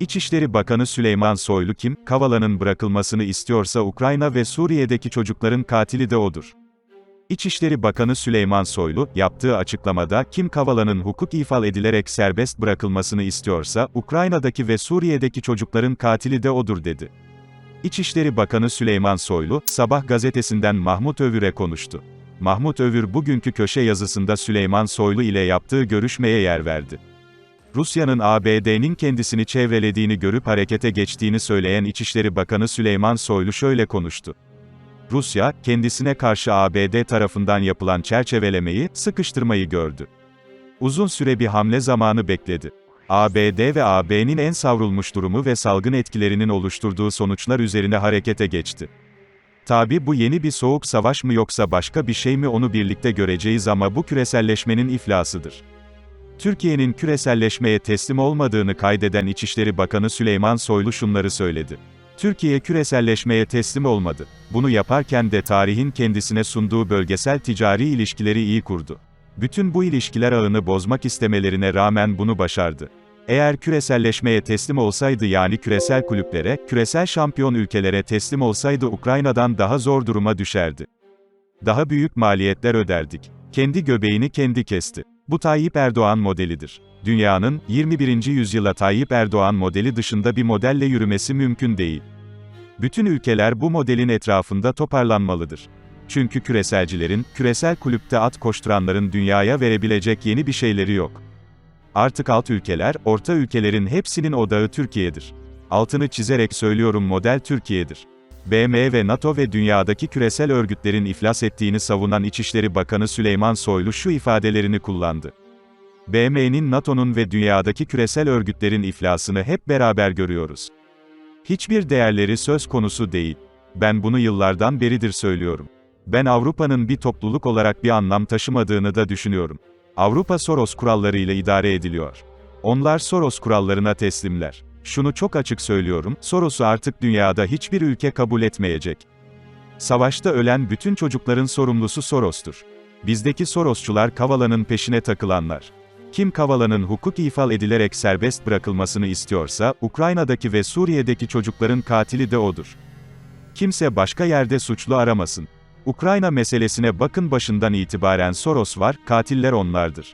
İçişleri Bakanı Süleyman Soylu kim, Kavala'nın bırakılmasını istiyorsa Ukrayna ve Suriye'deki çocukların katili de odur. İçişleri Bakanı Süleyman Soylu, yaptığı açıklamada, Kim Kavala'nın hukuk ifal edilerek serbest bırakılmasını istiyorsa, Ukrayna'daki ve Suriye'deki çocukların katili de odur dedi. İçişleri Bakanı Süleyman Soylu, Sabah gazetesinden Mahmut Övür'e konuştu. Mahmut Övür bugünkü köşe yazısında Süleyman Soylu ile yaptığı görüşmeye yer verdi. Rusya'nın ABD'nin kendisini çevrelediğini görüp harekete geçtiğini söyleyen İçişleri Bakanı Süleyman Soylu şöyle konuştu. Rusya, kendisine karşı ABD tarafından yapılan çerçevelemeyi, sıkıştırmayı gördü. Uzun süre bir hamle zamanı bekledi. ABD ve AB'nin en savrulmuş durumu ve salgın etkilerinin oluşturduğu sonuçlar üzerine harekete geçti. Tabi bu yeni bir soğuk savaş mı yoksa başka bir şey mi onu birlikte göreceğiz ama bu küreselleşmenin iflasıdır. Türkiye'nin küreselleşmeye teslim olmadığını kaydeden İçişleri Bakanı Süleyman Soylu şunları söyledi. Türkiye küreselleşmeye teslim olmadı. Bunu yaparken de tarihin kendisine sunduğu bölgesel ticari ilişkileri iyi kurdu. Bütün bu ilişkiler ağını bozmak istemelerine rağmen bunu başardı. Eğer küreselleşmeye teslim olsaydı yani küresel kulüplere, küresel şampiyon ülkelere teslim olsaydı Ukrayna'dan daha zor duruma düşerdi. Daha büyük maliyetler öderdik. Kendi göbeğini kendi kesti. Bu Tayyip Erdoğan modelidir. Dünyanın, 21. yüzyıla Tayyip Erdoğan modeli dışında bir modelle yürümesi mümkün değil. Bütün ülkeler bu modelin etrafında toparlanmalıdır. Çünkü küreselcilerin, küresel kulüpte at koşturanların dünyaya verebilecek yeni bir şeyleri yok. Artık alt ülkeler, orta ülkelerin hepsinin odağı Türkiye'dir. Altını çizerek söylüyorum model Türkiye'dir. BM ve NATO ve dünyadaki küresel örgütlerin iflas ettiğini savunan İçişleri Bakanı Süleyman Soylu şu ifadelerini kullandı. BM'nin NATO'nun ve dünyadaki küresel örgütlerin iflasını hep beraber görüyoruz. Hiçbir değerleri söz konusu değil. Ben bunu yıllardan beridir söylüyorum. Ben Avrupa'nın bir topluluk olarak bir anlam taşımadığını da düşünüyorum. Avrupa Soros kurallarıyla idare ediliyor. Onlar Soros kurallarına teslimler. Şunu çok açık söylüyorum, Soros'u artık dünyada hiçbir ülke kabul etmeyecek. Savaşta ölen bütün çocukların sorumlusu Soros'tur. Bizdeki Sorosçular Kavala'nın peşine takılanlar. Kim Kavala'nın hukuk ifal edilerek serbest bırakılmasını istiyorsa, Ukrayna'daki ve Suriye'deki çocukların katili de odur. Kimse başka yerde suçlu aramasın. Ukrayna meselesine bakın başından itibaren Soros var, katiller onlardır.